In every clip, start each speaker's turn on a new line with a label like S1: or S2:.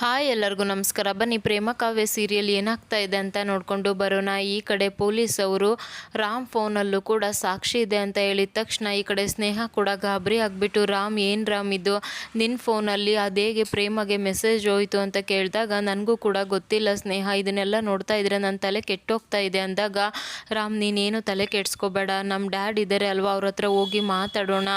S1: Hi ಎಲ್ಲರಿಗೂ ನಮಸ್ಕಾರ. ಬನ್ನಿ, ಪ್ರೇಮ ಕಾವ್ಯ ಸೀರಿಯಲ್ ಏನಾಗ್ತಾ ಇದೆ ಅಂತ ನೋಡಿಕೊಂಡು ಬರೋಣ. ಈ ಕಡೆ ಪೊಲೀಸ್ ಅವರು ರಾಮ್ ಫೋನಲ್ಲೂ ಕೂಡ ಸಾಕ್ಷಿ ಇದೆ ಅಂತ ಹೇಳಿದ ತಕ್ಷಣ ಈ ಕಡೆ ಸ್ನೇಹ ಕೂಡ ಗಾಬರಿ ಆಗಿಬಿಟ್ಟು, ರಾಮ್, ಏನು ರಾಮ್ ಇದು? ನಿನ್ನ ಫೋನಲ್ಲಿ ಅದೇಗೆ ಪ್ರೇಮಗೆ ಮೆಸೇಜ್ ಹೋಯಿತು? ಅಂತ ಕೇಳಿದಾಗ, ನನಗೂ ಕೂಡ ಗೊತ್ತಿಲ್ಲ ಸ್ನೇಹ. ಇದನ್ನೆಲ್ಲ ನೋಡ್ತಾ ಇದ್ರೆ ನನ್ನ ತಲೆ ಕೆಟ್ಟೋಗ್ತಾ ಇದೆ. ಅಂದಾಗ, ರಾಮ್, ನೀನೇನು ತಲೆ ಕೆಡಿಸ್ಕೋಬೇಡ. ನಮ್ಮ ಡ್ಯಾಡ್ ಇದ್ದಾರೆ ಅಲ್ವಾ? ಅವ್ರ ಹತ್ರ ಹೋಗಿ ಮಾತಾಡೋಣ.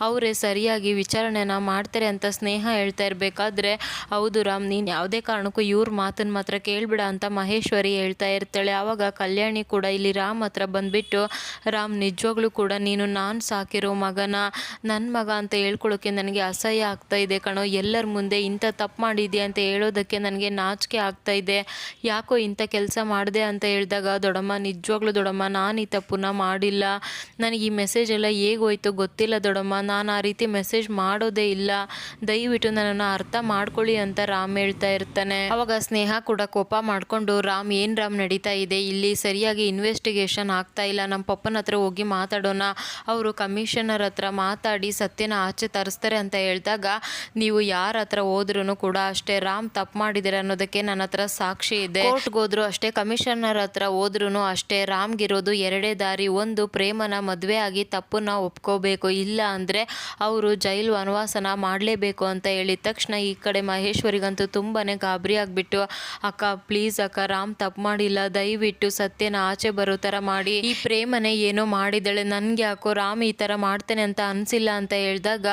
S1: ಅವರೇ ಸರಿಯಾಗಿ ವಿಚಾರಣೆನ ಮಾಡ್ತಾರೆ ಅಂತ ಸ್ನೇಹ ಹೇಳ್ತಾ ಇರಬೇಕಾದ್ರೆ, ಹೌದು ರಾಮ್ ನೀನು ಯಾವುದೇ ಕಾರಣಕ್ಕೂ ಇವ್ರ ಮಾತನ್ನು ಮಾತ್ರ ಕೇಳಿಬಿಡ ಅಂತ ಮಹೇಶ್ವರಿ ಹೇಳ್ತಾ ಇರ್ತಾಳೆ. ಆವಾಗ ಕಲ್ಯಾಣಿ ಕೂಡ ಇಲ್ಲಿ ರಾಮ್ ಹತ್ರ ಬಂದ್ಬಿಟ್ಟು, ರಾಮ್, ನಿಜವಾಗ್ಲೂ ಕೂಡ ನೀನು ನಾನು ಸಾಕಿರೋ ಮಗನ? ನನ್ನ ಮಗ ಅಂತ ಹೇಳ್ಕೊಳ್ಳೋಕ್ಕೆ ನನಗೆ ಅಸಹ್ಯ ಆಗ್ತಾ ಇದೆ ಕಣೋ. ಎಲ್ಲರ ಮುಂದೆ ಇಂಥ ತಪ್ಪು ಮಾಡಿದೆ ಅಂತ ಹೇಳೋದಕ್ಕೆ ನನಗೆ ನಾಚಿಕೆ ಆಗ್ತಾ ಇದೆ. ಯಾಕೋ ಇಂಥ ಕೆಲಸ ಮಾಡಿದೆ ಅಂತ ಹೇಳಿದಾಗ, ದೊಡಮ್ಮ, ನಿಜವಾಗ್ಲೂ ದೊಡಮ್ಮ, ನಾನು ಈ ತಪ್ಪನ್ನ ಮಾಡಿಲ್ಲ. ನನಗೆ ಈ ಮೆಸೇಜ್ ಎಲ್ಲ ಹೇಗೆ ಹೋಯ್ತು ಗೊತ್ತಿಲ್ಲ ದೊಡಮ್ಮ. ನಾನು ಆ ರೀತಿ ಮೆಸೇಜ್ ಮಾಡೋದೇ ಇಲ್ಲ. ದಯವಿಟ್ಟು ನನ್ನನ್ನು ಅರ್ಥ ಮಾಡ್ಕೊಳ್ಳಿ ಅಂತ ರಾಮ್ ಹೇಳ್ತಾ ಇರ್ತಾನೆ. ಅವಾಗ ಸ್ನೇಹ ಕೂಡ ಕೋಪ ಮಾಡ್ಕೊಂಡು, ರಾಮ್, ಏನ್ ರಾಮ್ ನಡೀತಾ ಇದೆ? ಇಲ್ಲಿ ಸರಿಯಾಗಿ ಇನ್ವೆಸ್ಟಿಗೇಷನ್ ಆಗ್ತಾ ಇಲ್ಲ. ನಮ್ಮ ಪಪ್ಪನ ಹತ್ರ ಹೋಗಿ ಮಾತಾಡೋಣ. ಅವರು ಕಮಿಷನರ್ ಹತ್ರ ಮಾತಾಡಿ ಸತ್ಯನ ಆಚೆ ತರಿಸ್ತಾರೆ ಅಂತ ಹೇಳಿದಾಗ, ನೀವು ಯಾರ ಹತ್ರ ಹೋದ್ರೂ ಕೂಡ ಅಷ್ಟೇ. ರಾಮ್ ತಪ್ಪು ಮಾಡಿದಿರ ಅನ್ನೋದಕ್ಕೆ ನನ್ನ ಹತ್ರ ಸಾಕ್ಷಿ ಇದೆ. ಹೋದ್ರು ಅಷ್ಟೇ ಕಮಿಷನರ್ ಹತ್ರ ಹೋದ್ರೂ ಅಷ್ಟೇ. ರಾಮ್ಗಿರೋದು ಎರಡೇ ದಾರಿ. ಒಂದು, ಪ್ರೇಮನ ಮದುವೆ ಆಗಿ ತಪ್ಪನ್ನ ಒಪ್ಕೋಬೇಕು. ಇಲ್ಲ ಅಂದ್ರೆ ಅವರು ಜೈಲು ವನವಾಸನ ಮಾಡಲೇಬೇಕು ಅಂತ ಹೇಳಿದ ತಕ್ಷಣ ಈ ಕಡೆ ಮಹೇಶ್ವರಿಗಂತೂ ತುಂಬಾನೇ ಗಾಬರಿ ಆಗಿಬಿಟ್ಟು, ಅಕ್ಕ ಪ್ಲೀಸ್ ಅಕ್ಕ, ರಾಮ್ ತಪ್ಪು ಮಾಡಿಲ್ಲ. ದಯವಿಟ್ಟು ಸತ್ಯನ ಆಚೆ ಬರೋ ಥರ ಮಾಡಿ. ಈ ಪ್ರೇಮನೆ ಏನೋ ಮಾಡಿದ್ದಾಳೆ. ನನಗೆ ಯಾಕೋ ರಾಮ್ ಈ ಥರ ಮಾಡ್ತೇನೆ ಅಂತ ಅನಿಸಿಲ್ಲ ಅಂತ ಹೇಳಿದಾಗ,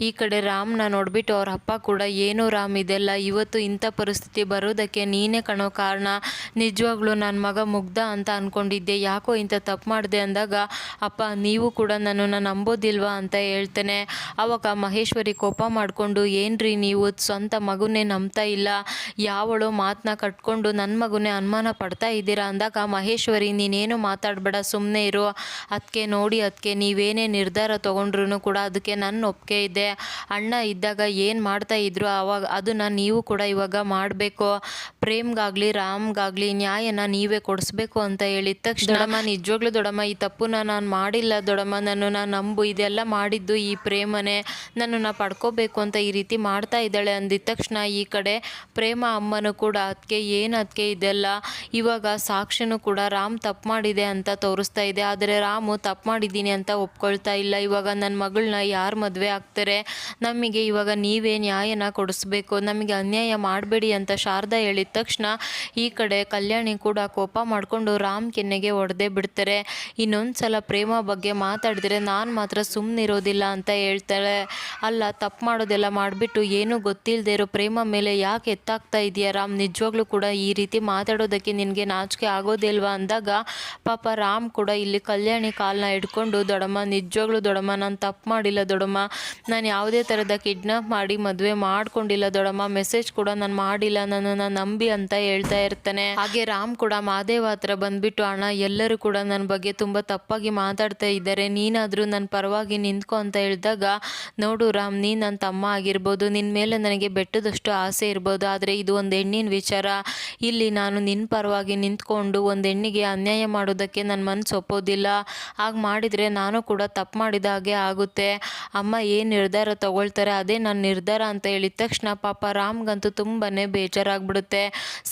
S1: ಈ ಕಡೆ ರಾಮ್ನ ನೋಡಿಬಿಟ್ಟು ಅವ್ರ ಅಪ್ಪ ಕೂಡ, ಏನೋ ರಾಮ್ ಇದೆಲ್ಲ. ಇವತ್ತು ಇಂಥ ಪರಿಸ್ಥಿತಿ ಬರೋದಕ್ಕೆ ನೀನೇ ಕಾಣೋ ಕಾರಣ. ನಿಜವಾಗ್ಲೂ ನನ್ನ ಮಗ ಮುಗ್ಧ ಅಂತ ಅಂದ್ಕೊಂಡಿದ್ದೆ ಯಾಕೋ ಇಂಥ ತಪ್ಪು ಮಾಡಿದೆ? ಅಂದಾಗ, ಅಪ್ಪ, ನೀವು ಕೂಡ ನನ್ನನ್ನು ನಂಬೋದಿಲ್ವಾ? ಅಂತ ಹೇಳ್ತೇನೆ. ಅವಾಗ ಮಹೇಶ್ವರಿ ಕೋಪ ಮಾಡಿಕೊಂಡು, ಏನ್ರಿ ನೀವು? ಸ್ವಂತ ಮಗುನೇ ನಂಬ್ತಾ ಇಲ್ಲ. ಯಾವಳು ಮಾತನ್ನ ಕಟ್ಕೊಂಡು ನನ್ನ ಮಗುನೇ ಅನುಮಾನ ಪಡ್ತಾ ಇದ್ದೀರಾ ಅಂದಾಗ ಮಹೇಶ್ವರಿ ನೀನೇನು ಮಾತಾಡಬೇಡ ಸುಮ್ಮನೆ ಇರು. ಅದಕ್ಕೆ ನೋಡಿ ಅದಕ್ಕೆ ನೀವೇನೇ ನಿರ್ಧಾರ ತೊಗೊಂಡ್ರು ಕೂಡ ಅದಕ್ಕೆ ನನ್ನ ಒಪ್ಪಿಗೆ ಇದೆ. ಅಣ್ಣ ಇದ್ದಾಗ ಏನು ಮಾಡ್ತಾ ಇದ್ರು ಅವಾಗ ಅದನ್ನು ನೀವು ಕೂಡ ಇವಾಗ ಮಾಡಬೇಕು. ಪ್ರೇಮ್ಗಾಗಲಿ ರಾಮ್ಗಾಗಲಿ ನ್ಯಾಯನ ನೀವೇ ಕೊಡಿಸ್ಬೇಕು ಅಂತ ಹೇಳಿದ ತಕ್ಷಣ ದೊಡಮ್ಮ. ನಿಜವಾಗ್ಲೂ ದೊಡಮ್ಮ ಈ ತಪ್ಪನ್ನ ನಾನು ಮಾಡಿಲ್ಲ ದೊಡಮ್ಮ. ನನ್ನನ್ನು ನಂಬು ಇದೆಲ್ಲ ಮಾಡಿದ್ದು ಈ ಪ್ರೇಮನೆ. ನನ್ನನ್ನು ಪಡ್ಕೋಬೇಕು ಅಂತ ಈ ರೀತಿ ಮಾಡ್ತಾ ಇದ್ದಾಳೆ ಅಂದಿದ ತಕ್ಷಣ ಈ ಕಡೆ ಪ್ರೇಮ ಅಮ್ಮನೂ ಕೂಡ ಅದಕ್ಕೆ ಏನು ಅದಕ್ಕೆ ಇದೆಲ್ಲ ಇವಾಗ ಸಾಕ್ಷಿನೂ ಕೂಡ ರಾಮ್ ತಪ್ಪು ಮಾಡಿದೆ ಅಂತ ತೋರಿಸ್ತಾ ಇದೆ. ಆದರೆ ರಾಮು ತಪ್ಪು ಮಾಡಿದ್ದೀನಿ ಅಂತ ಒಪ್ಕೊಳ್ತಾ ಇಲ್ಲ. ಇವಾಗ ನನ್ನ ಮಗಳನ್ನ ಯಾರು ಮದುವೆ ಆಗ್ತಾರೆ? ನಮಗೆ ಇವಾಗ ನೀವೇ ನ್ಯಾಯನ ಕೊಡಿಸ್ಬೇಕು. ನಮಗೆ ಅನ್ಯಾಯ ಮಾಡಬೇಡಿ ಅಂತ ಶಾರದಾ ಹೇಳಿದ ತಕ್ಷಣ ಈ ಕಡೆ ಕಲ್ಯಾಣಿ ಕೂಡ ಕೋಪ ಮಾಡಿಕೊಂಡು ರಾಮ್ ಕೆನ್ನೆಗೆ ಹೊಡೆದೇ ಬಿಡ್ತಾರೆ. ಇನ್ನೊಂದು ಸಲ ಪ್ರೇಮ ಬಗ್ಗೆ ಮಾತಾಡಿದ್ರೆ ನಾನು ಮಾತ್ರ ಸುಮ್ಮನಿರೋದಿಲ್ಲ ಅಂತ ಹೇಳ್ತಾಳೆ ಅಲ್ಲ, ತಪ್ಪು ಮಾಡೋದೆಲ್ಲ ಮಾಡಿಬಿಟ್ಟು ಏನೂ ಗೊತ್ತಿಲ್ಲದೆ ಇರೋ ಪ್ರೇಮ ಮೇಲೆ ಯಾಕೆ ಎತ್ತಾಗ್ತಾ ಇದೆಯಾ ರಾಮ್? ನಿಜವಾಗ್ಲೂ ಕೂಡ ಈ ರೀತಿ ಮಾತಾಡೋದಕ್ಕೆ ನಿನಗೆ ನಾಚಿಕೆ ಆಗೋದಿಲ್ವಾ ಅಂದಾಗ, ಪಾಪ ರಾಮ್ ಕೂಡ ಇಲ್ಲಿ ಕಲ್ಯಾಣಿ ಕಾಲನ್ನ ಹಿಡ್ಕೊಂಡು, ದೊಡಮ್ಮ, ನಿಜವಾಗ್ಲೂ ದೊಡಮ್ಮ, ನಾನು ತಪ್ಪು ಮಾಡಿಲ್ಲ ದೊಡಮ್ಮ. ನಾನು ಯಾವುದೇ ಥರದ ಕಿಡ್ನಾಪ್ ಮಾಡಿ ಮದುವೆ ಮಾಡ್ಕೊಂಡಿಲ್ಲ ದೊಡಮ್ಮ. ಮೆಸೇಜ್ ಕೂಡ ನಾನು ಮಾಡಿಲ್ಲ, ನನ್ನನ್ನು ನಂಬಿ ಅಂತ ಹೇಳ್ತಾ ಇರ್ತಾನೆ. ಹಾಗೆ ರಾಮ್ ಕೂಡ ಮಾದೇವ ಹತ್ರ ಬಂದ್ಬಿಟ್ಟು, ಅಣ್ಣ, ಎಲ್ಲರೂ ಕೂಡ ನನ್ನ ಬಗ್ಗೆ ತುಂಬ ತಪ್ಪಾಗಿ ಮಾತಾಡ್ತಾ ಇದ್ದಾರೆ. ನೀನಾದರೂ ನನ್ನ ಪರವಾಗಿ ನಿಂತ್ಕೊ ಅಂತ ಹೇಳಿದಾಗ, ನೋಡು ರಾಮ್, ನೀನು ನನ್ನ ತಮ್ಮ ಆಗಿರ್ಬೋದು. ನಿನ್ನ ಮೇಲೆ ನನಗೆ ಬೆಟ್ಟದಷ್ಟು ಆಸೆ ಇರ್ಬೋದು, ಆದರೆ ಇದು ಒಂದು ಹೆಣ್ಣಿನ ವಿಚಾರ. ಇಲ್ಲಿ ನಾನು ನಿನ್ನ ಪರವಾಗಿ ನಿಂತ್ಕೊಂಡು ಒಂದು ಹೆಣ್ಣಿಗೆ ಅನ್ಯಾಯ ಮಾಡೋದಕ್ಕೆ ನನ್ನ ಮನಸ್ಸು ಒಪ್ಪೋದಿಲ್ಲ. ಹಾಗೆ ಮಾಡಿದರೆ ನಾನು ಕೂಡ ತಪ್ಪು ಮಾಡಿದ ಹಾಗೆ ಆಗುತ್ತೆ. ಅಮ್ಮ ಏನು ನಿರ್ಧಾರ ತಗೊಳ್ತಾರೆ ಅದೇ ನನ್ನ ನಿರ್ಧಾರ ಅಂತ ಹೇಳಿದ ತಕ್ಷಣ ಪಾಪ ರಾಮ್ಗಂತೂ ತುಂಬಾ ಬೇಜಾರಾಗ್ಬಿಡುತ್ತೆ.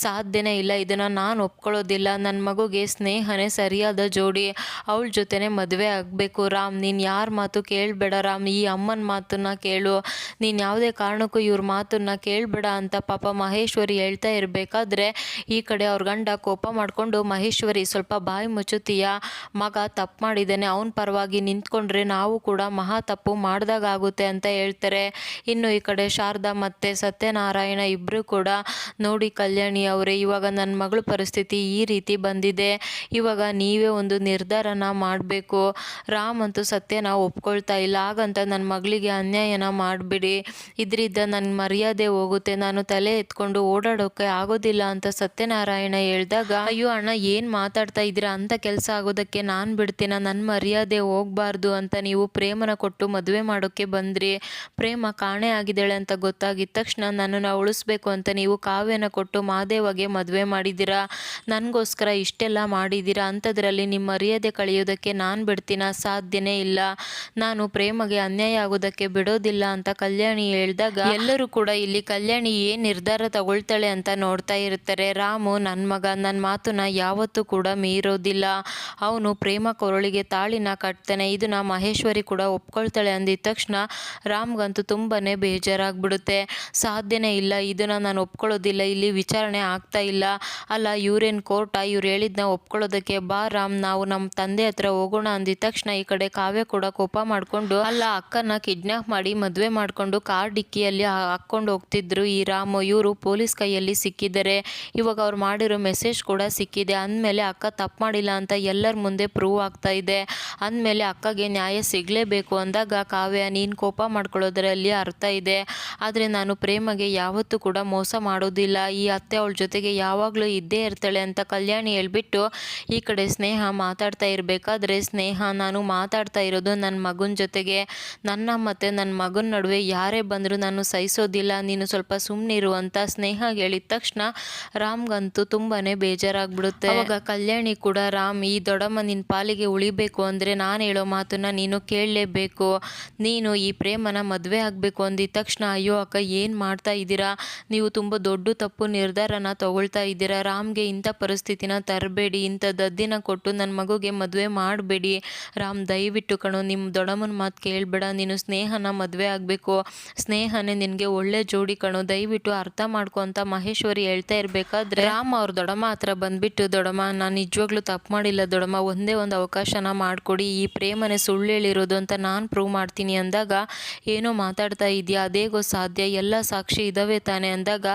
S1: ಸಾಧ್ಯನೇ ಇಲ್ಲ, ಇದನ್ನು ನಾನು ಒಪ್ಕೊಳ್ಳೋದಿಲ್ಲ. ನನ್ನ ಮಗುಗೆ ಸ್ನೇಹನೇ ಸರಿಯಾದ ಜೋಡಿ. ಅವಳ ಜೊತೆನೇ ಮದುವೆ ಆಗಬೇಕು. ರಾಮ್, ನೀನು ಯಾರ ಮಾತು ಕೇಳಬೇಡ ರಾಮ್. ಈ ಅಮ್ಮನ ಮಾತನ್ನ ಕೇಳು. ನೀನು ಯಾವುದೇ ಕಾರಣಕ್ಕೂ ಇವ್ರ ಮಾತನ್ನ ಕೇಳಬೇಡ ಅಂತ ಪಾಪ ಮಹೇಶ್ವರಿ ಹೇಳ್ತಾ ಇರಬೇಕಾದ್ರೆ ಈ ಕಡೆ ಅವ್ರ ಗಂಡ ಕೋಪ ಮಾಡಿಕೊಂಡು ಮಹೇಶ್ವರಿ ಸ್ವಲ್ಪ ಬಾಯಿ ಮುಚ್ಚುತ್ತೀಯ? ಮಗ ತಪ್ಪು ಮಾಡಿದ್ದಾನೆ, ಅವನ ಪರವಾಗಿ ನಿಂತ್ಕೊಂಡ್ರೆ ನಾವು ಕೂಡ ಮಹಾ ತಪ್ಪು ಮಾಡಿದಾಗುತ್ತೆ ಅಂತ ಹೇಳ್ತಾರೆ. ಇನ್ನು ಈ ಕಡೆ ಶಾರದಾ ಮತ್ತು ಸತ್ಯನಾರಾಯಣ ಇಬ್ಬರು ಕೂಡ ನೋಡಿ ಕಲ್ಯಾಣಿ ಅವರೇ, ಇವಾಗ ನನ್ನ ಮಗಳ ಪರಿಸ್ಥಿತಿ ಈ ರೀತಿ ಬಂದಿದೆ. ಇವಾಗ ನೀವೇ ಒಂದು ನಿರ್ಧಾರನ ಮಾಡಬೇಕು. ರಾಮ್ ಅಂತೂ ಸತ್ಯನ ಒಪ್ಕೊಳ್ತಾ ಇಲ್ಲ, ಹಾಗಂತ ನನ್ನ ಮಗಳಿಗೆ ಅನ್ಯಾಯನ ಮಾಡಿಬಿಡಿ. ಇದರಿಂದ ನನ್ನ ಮರ್ಯಾದೆ ಹೋಗುತ್ತೆ, ನಾನು ತಲೆ ಎತ್ಕೊಂಡು ಓಡಾಡೋಕೆ ಆಗೋದಿಲ್ಲ ಅಂತ ಸತ್ಯನಾರಾಯಣ ಹೇಳಿದಾಗ, ಅಯ್ಯೋ ಅಣ್ಣ, ಏನು ಮಾತಾಡ್ತಾ ಇದ್ದೀರಾ? ಅಂತ ಕೆಲಸ ಆಗೋದಕ್ಕೆ ನಾನು ಬಿಡ್ತೀನ? ನನ್ನ ಮರ್ಯಾದೆ ಹೋಗಬಾರ್ದು ಅಂತ ನೀವು ಪ್ರೇಮನ ಕೊಟ್ಟು ಮದುವೆ ಮಾಡೋಕ್ಕೆ ಬಂದ್ರಿ. ಪ್ರೇಮ ಕಾಣೆ ಆಗಿದ್ದಾಳೆ ಅಂತ ಗೊತ್ತಾಗಿದ ತಕ್ಷಣ ನನ್ನನ್ನು ಉಳಿಸ್ಬೇಕು ಅಂತ ನೀವು ಕಾವ್ಯನ ಕೊಟ್ಟು ಮಾದೇವಗೆ ಮದುವೆ ಮಾಡಿದ್ದೀರಾ? ನನಗೋಸ್ಕರ ಇಷ್ಟೆಲ್ಲ ಮಾಡಿದ್ದೀರಾ? ಅಂಥದ್ರಲ್ಲಿ ನಿಮ್ಮ ಮರ್ಯಾದೆ ಕಳೆಯೋದಕ್ಕೆ ನಾನು ಬಿಡ್ತೀನ? ಸಾಧ್ಯನೇ ಇಲ್ಲ. ನಾನು ಪ್ರೇಮಗೆ ಅನ್ಯಾಯ ಆಗೋದಕ್ಕೆ ಬಿಡೋದಿಲ್ಲ, ಅಂತ ಕಲ್ಯಾಣಿ ಹೇಳಿದಾಗ, ಎಲ್ಲರೂ ಕೂಡ ಇಲ್ಲಿ ಕಲ್ಯಾಣಿ ಏನು ನಿರ್ಧಾರ ತಗೊಳ್ತಾಳೆ ಅಂತ ನೋಡ್ತಾ ಇರ್ತಾರೆ. ರಾಮು ನನ್ನ ಮಗ ನನ್ನ ಮಾತನ್ನ ಯಾವತ್ತೂ ಕೂಡ ಮೀರೋದಿಲ್ಲ. ಅವನು ಪ್ರೇಮ ಕೊರಳಿಗೆ ತಾಳಿನ ಕಟ್ತಾನೆ. ಇದನ್ನ ಮಹೇಶ್ವರಿ ಕೂಡ ಒಪ್ಕೊಳ್ತಾಳೆ ಅಂದಿದ ತಕ್ಷಣ ರಾಮ್ಗಂತೂ ತುಂಬಾ ಬೇಜಾರಾಗ್ಬಿಡುತ್ತೆ. ಸಾಧ್ಯನೇ ಇಲ್ಲ, ಇದನ್ನು ನಾನು ಒಪ್ಕೊಳ್ಳೋದಿಲ್ಲ, ಇಲ್ಲಿ ವಿಚಾರಣೆ ಆಗ್ತಾ ಇಲ್ಲ. ಅಲ್ಲ, ಇವ್ರೇನು ಕೋರ್ಟ? ಇವ್ರು ಹೇಳಿದ್ನ ಒಪ್ಕೊಳ್ಳೋದಕ್ಕೆ ಬಾ ರಾಮ್, ನಾವು ನಮ್ಮ ತಂದೆ ಹತ್ರ ಹೋಗೋಣ ಅಂದಿದ ತಕ್ಷಣ ಈ ಕಡೆ ಕಾವ್ಯ ಕೂಡ ಕೋಪ ಮಾಡಿಕೊಂಡು, ಅಲ್ಲ ಅಕ್ಕನ ಕಿಡ್ನಾಪ್ ಮಾಡಿ ಮದುವೆ ಮಾಡಿಕೊಂಡು ಕಾರ್ ಡಿಕ್ಕಿಯಲ್ಲಿ ಹಾಕ್ಕೊಂಡು ಹೋಗ್ತಿದ್ರು. ಈ ರಾಮು, ಇವರು ಪೊಲೀಸ್ ಕೈಯಲ್ಲಿ ಸಿಕ್ಕಿದ್ದಾರೆ ಇವಾಗ ಅವ್ರು ಮಾಡಿರೋ ಮೆಸೇಜ್ ಕೂಡ ಸಿಕ್ಕಿದೆ. ಅಂದಮೇಲೆ ಅಕ್ಕ ತಪ್ಪು ಮಾಡಿಲ್ಲ ಅಂತ ಎಲ್ಲರ ಮುಂದೆ ಪ್ರೂವ್ ಆಗ್ತಾ ಇದೆ. ಅಂದಮೇಲೆ ಅಕ್ಕಗೆ ನ್ಯಾಯ ಸಿಗಲೇಬೇಕು ಅಂದಾಗ ಕಾವ್ಯ, ನೀನು ಕೋಪ ಮಾಡ್ಕೊಳ್ಳೋದ್ರಲ್ಲಿ ಅರ್ಥ ಇದೆ. ಆದರೆ ನಾನು ಪ್ರೇಮಗೆ ಯಾವತ್ತೂ ಕೂಡ ಮೋಸ ಮಾಡೋದಿಲ್ಲ. ಈ ಅತ್ತೆ ಅವಳ ಜೊತೆಗೆ ಯಾವಾಗಲೂ ಇದ್ದೇ ಇರ್ತಾಳೆ ಅಂತ ಕಲ್ಯಾಣಿ ಹೇಳ್ಬಿಟ್ಟು ಈ ಕಡೆ ಸ್ನೇಹ ಮಾತಾಡ್ತಾ ಇರಬೇಕಾದ್ರೆ ಸ್ನೇಹ, ನಾನು ಮಾತಾಡ್ತಾ ಇರೋದು ನನ್ನ ಮಗನ ಜೊತೆಗೆ. ನನ್ನ ಮತ್ತು ನನ್ನ ಮಗನ ನಡುವೆ ಯಾರೇ ಬಂದರೂ ನಾನು ಸಹಿಸೋದಿಲ್ಲ. ನೀನು ಸ್ವಲ್ಪ ಸುಮ್ಮನಿರು ಅಂತ ಸ್ನೇಹ ಹೇಳಿದ ತಕ್ಷಣ ರಾಮ್ಗಂತೂ ತುಂಬಾ ಬೇಜಾರಾಗ್ಬಿಡುತ್ತೆ. ಅವಾಗ ಕಲ್ಯಾಣಿ ಕೂಡ ರಾಮ್ ಈ ದೊಡ್ಡಮ್ಮ ನಿನ್ನ ಪಾಲಿಗೆ ಉಳಿಬೇಕು ಅಂದರೆ ನಾನು ಹೇಳೋ ಮಾತನ್ನ ನೀನು ಕೇಳಲೇಬೇಕು. ನೀನು ಈ ಪ್ರೇಮನ ಮದುವೆ ಆಗಬೇಕು ಅಂದಿದ ತಕ್ಷಣ ಅಯ್ಯೋ ಅಕ್ಕ ಏನು ಮಾಡ್ತಾ ಇದ್ದೀರಾ? ನೀವು ತುಂಬ ದೊಡ್ಡ ತಪ್ಪು ನಿರ್ಧಾರನ ತಗೊಳ್ತಾ ಇದ್ದೀರಾ. ರಾಮ್ಗೆ ಇಂಥ ಪರಿಸ್ಥಿತಿನ ತರಬೇಡಿ ಇಂಥ ದದ್ದಿನ ಕೊಟ್ಟು ನನ್ನ ಮಗುಗೆ ಮದುವೆ ಮಾಡಬೇಡಿ. ರಾಮ್ ದಯವಿಟ್ಟು ಕಣೋ ನಿಮ್ಮ ದೊಡ್ಡಮ್ಮನ ಮಾತು ಕೇಳಬೇಡ. ನೀನು ಸ್ನೇಹನ ಮದುವೆ ಆಗಬೇಕು. ಸ್ನೇಹನೇ ನಿನಗೆ ಒಳ್ಳೆ ಜೋಡಿ ಕಣೋ. ದಯವಿಟ್ಟು ಅರ್ಥ ಮಾಡ್ಕೊಂತ ಮಹೇಶ್ವರಿ ಹೇಳ್ತಾ ಇರಬೇಕಾದ್ರೆ ರಾಮ್ ಅವ್ರ ದೊಡಮ್ಮ ಹತ್ರ ಬಂದ್ಬಿಟ್ಟು ದೊಡಮ್ಮ ನಾನು ನಿಜವಾಗ್ಲೂ ತಪ್ಪು ಮಾಡಿಲ್ಲ ದೊಡಮ್ಮ ಒಂದೇ ಒಂದು ಅವಕಾಶನ ಮಾಡಿಕೊಡಿ, ಈ ಪ್ರೇಮನೆ ಸುಳ್ಳು ಹೇಳಿರೋದು ಅಂತ ನಾನು ಪ್ರೂವ್ ಮಾಡ್ತೀನಿ ಅಂದಾಗ, ಏನೋ ಮಾತಾಡ್ತಾ ಇದೆಯಾ? ಅದೇಗೋ ಸಾಧ್ಯ? ಎಲ್ಲ ಸಾಕ್ಷಿ ಇದಾವೆ ತಾನೆ? ಅಂದಾಗ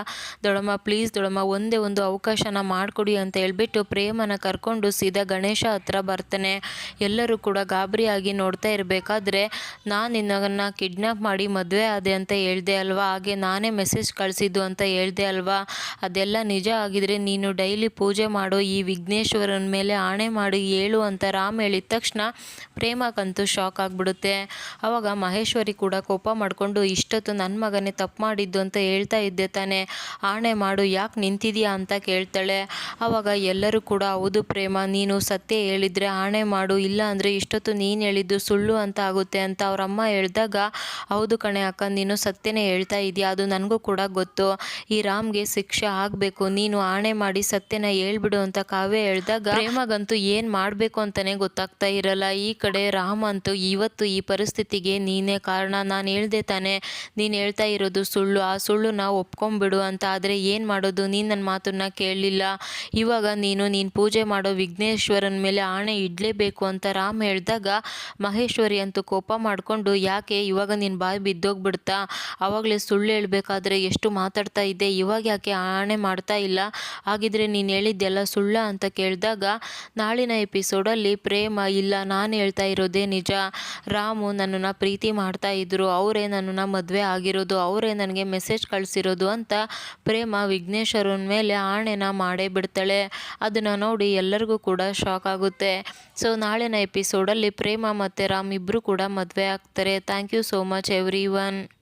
S1: ದೊಡಮ್ಮ ಪ್ಲೀಸ್ ದೊಡಮ್ಮ ಒಂದೇ ಒಂದು ಅವಕಾಶನ ಮಾಡಿಕೊಡಿ ಅಂತ ಹೇಳ್ಬಿಟ್ಟು ಪ್ರೇಮನ ಕರ್ಕೊಂಡು ಸೀದಾ ಗಣೇಶ ಹತ್ರ ಬರ್ತಾನೆ. ಎಲ್ಲರೂ ಕೂಡ ಗಾಬರಿಯಾಗಿ ನೋಡ್ತಾ ಇರಬೇಕಾದ್ರೆ, ನಾನು ನಿನ್ನನ್ನು ಕಿಡ್ನಾಪ್ ಮಾಡಿ ಮದುವೆ ಆದೆ ಅಂತ ಹೇಳ್ದೆ ಅಲ್ವಾ? ಹಾಗೆ ನಾನೇ ಮೆಸೇಜ್ ಕಳಿಸಿದ್ದು ಅಂತ ಹೇಳಿದೆ ಅಲ್ವಾ? ಅದೆಲ್ಲ ನಿಜ ಆಗಿದ್ರೆ ನೀನು ಡೈಲಿ ಪೂಜೆ ಮಾಡೋ ಈ ವಿಘ್ನೇಶ್ವರನ ಮೇಲೆ ಆಣೆ ಮಾಡಿ ಹೇಳು ಅಂತ ರಾಮ್ ಹೇಳಿದ ತಕ್ಷಣ ಪ್ರೇಮಕ್ಕಂತೂ ಶಾಕ್ ಆಗಿಬಿಡುತ್ತೆ. ಅವಾಗ ಮಹೇಶ್ವರಿ ಕೂಡ ಕೋಪ ಮಾಡಿಕೊಂಡು, ಇಷ್ಟೊತ್ತು ನನ್ನ ಮಗನೇ ತಪ್ಪು ಮಾಡಿದ್ದು ಅಂತ ಹೇಳ್ತಾ ಇದ್ದೆ ತಾನೆ. ಆಣೆ ಮಾಡು, ಯಾಕೆ ನಿಂತಿದೀಯಾ ಅಂತ ಕೇಳ್ತಾಳೆ. ಅವಾಗ ಎಲ್ಲರೂ ಕೂಡ, ಹೌದು ಪ್ರೇಮ, ನೀನು ಸತ್ಯ ಹೇಳಿದರೆ ಆಣೆ ಮಾಡು, ಇಲ್ಲ ಅಂದರೆ ಇಷ್ಟೊತ್ತು ನೀನು ಹೇಳಿದ್ದು ಸುಳ್ಳು ಅಂತ ಆಗುತ್ತೆ ಅಂತ ಅವರಮ್ಮ ಹೇಳಿದಾಗ, ಹೌದು ಕಣೆ ಅಕ್ಕ, ನೀನು ಸತ್ಯನೇ ಹೇಳ್ತಾ ಇದೆಯಾ, ಅದು ನನಗೂ ಕೂಡ ಗೊತ್ತು? ಈ ರಾಮ್ಗೆ ಶಿಕ್ಷೆ ಆಗಬೇಕು, ನೀನು ಆಣೆ ಮಾಡಿ ಸತ್ಯನ ಹೇಳ್ಬಿಡು ಅಂತ ಕಾವ್ಯ ಹೇಳ್ದಾಗ ಪ್ರೇಮಗಂತೂ ಏನು ಮಾಡಬೇಕು ಅಂತಾನೆ ಗೊತ್ತಾಗ್ತಾ ಇರಲ್ಲ. ಈ ಕಡೆ ರಾಮ್ ಅಂತೂ ಇವತ್ತು ಈ ಪರಿಸ್ಥಿತಿಗೆ ನೀನೇ ಕಾರಣ. ನಾನು ಹೇಳ್ದೆ ತಾನೆ, ನೀನು ಹೇಳ್ತಾ ಇರೋದು ಸುಳ್ಳು. ಆ ಸುಳ್ಳು ನಾವು ಒಪ್ಕೊಂಬಿಡು ಅಂತ. ಆದರೆ ಏನು ಮಾಡೋದು? ನೀನು ನನ್ನ ಮಾತನ್ನ ಕೇಳಲಿಲ್ಲ. ಇವಾಗ ನೀನು ನೀನು ಪೂಜೆ ಮಾಡೋ ವಿಘ್ನೇಶ್ವರನ ಮೇಲೆ ಆಣೆ ಇಡ್ಲೇಬೇಕು ಅಂತ ರಾಮ್ ಹೇಳ್ದಾಗ ಮಹೇಶ್ವರಿ ಅಂತೂ ಕೋಪ ಮಾಡ್ಕೊಂಡು, ಯಾಕೆ ಇವಾಗ ನೀನ್ ಬಾಯಿ ಬಿದ್ದೋಗ್ಬಿಡ್ತಾ? ಆವಾಗಲೇ ಸುಳ್ಳು ಹೇಳಬೇಕಾದ್ರೆ ಮಾತಾಡ್ತಾ ಇದ್ದೆ, ಇವಾಗ ಯಾಕೆ ಆಣೆ ಮಾಡ್ತಾ ಇಲ್ಲ? ಹಾಗಿದ್ರೆ ನೀನು ಹೇಳಿದ್ದೆಲ್ಲ ಸುಳ್ಳ ಅಂತ ಕೇಳಿದಾಗ, ನಾಳಿನ ಎಪಿಸೋಡಲ್ಲಿ ಪ್ರೇಮ ಇಲ್ಲ, ನಾನು ಹೇಳ್ತಾ ಇರೋದೇ ನಿಜ. ರಾಮು ನನ್ನನ್ನು ಪ್ರೀತಿ ಮಾಡ್ತಾ ಇದ್ರು, ಅವರೇ ನನ್ನನ್ನು ಮದುವೆ ಆಗಿರೋದು, ಅವರೇ ನನಗೆ ಮೆಸೇಜ್ ಕಳಿಸಿರೋದು ಅಂತ ಪ್ರೇಮ ವಿಘ್ನೇಶ್ವರನ ಮೇಲೆ ಆಣೆನ ಮಾಡೇ ಬಿಡ್ತಾಳೆ. ಅದನ್ನು ನೋಡಿ ಎಲ್ಲರಿಗೂ ಕೂಡ ಶಾಕ್ ಆಗುತ್ತೆ. ಸೊ, ನಾಳಿನ ಎಪಿಸೋಡಲ್ಲಿ ಪ್ರೇಮ ಮತ್ತು ರಾಮ್ ಇಬ್ಬರು ಕೂಡ ಮದುವೆ ಆಗ್ತಾರೆ. Thank you so much everyone